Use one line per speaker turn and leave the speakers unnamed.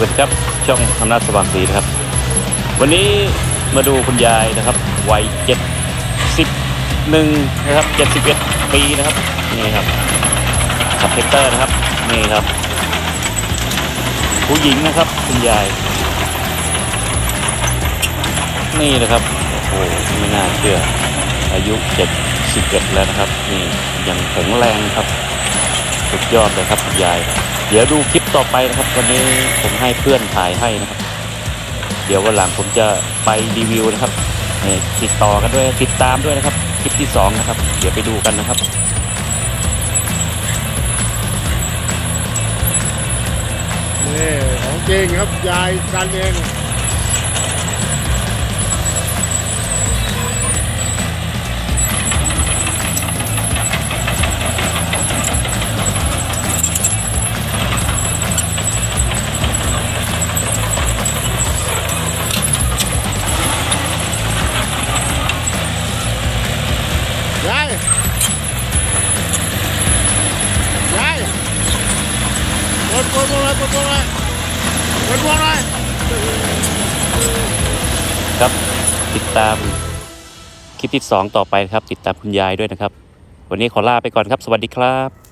สวัสดีครับช่องอำนาจสว่างศรีนะครับ วันนี้มาดูคุณยายนะครับวัยเจ็ดสิบหนึ่งนะครับเจ็ดสิบเอ็ดปีนะครับนี่ครับขับเทคเตอร์นะครับนี่ครับ ผู้หญิงนะครับคุณยาย นี่นะครับโอ้โหไม่น่าเชื่อ อายุเจ็ดสิบเอ็ดแล้วนะครับ นี่ยังแข็งแรงครับสุดยอดเลยครับคุณยาย เดี๋ยวดูคลิป ต่อไปนะครับวันนี้ผมให้เพื่อนถ่ายให้นะครับ เดี๋ยววันหลังผมจะไปรีวิวนะครับนี่ติดต่อกันด้วยติดตามด้วยนะครับคลิปที่สองนะครับ เดี๋ยวไปดูกันนะครับ
นี่ของจริงครับยายกันเอง ยาย ยาย กดกดพวงเลยกดพวงเลยกดพวงเลย
ครับติดตามคลิปที่สองต่อไปนะครับ ติดตามคุณยายด้วยนะครับ วันนี้ขอลาไปก่อนครับ สวัสดีครับ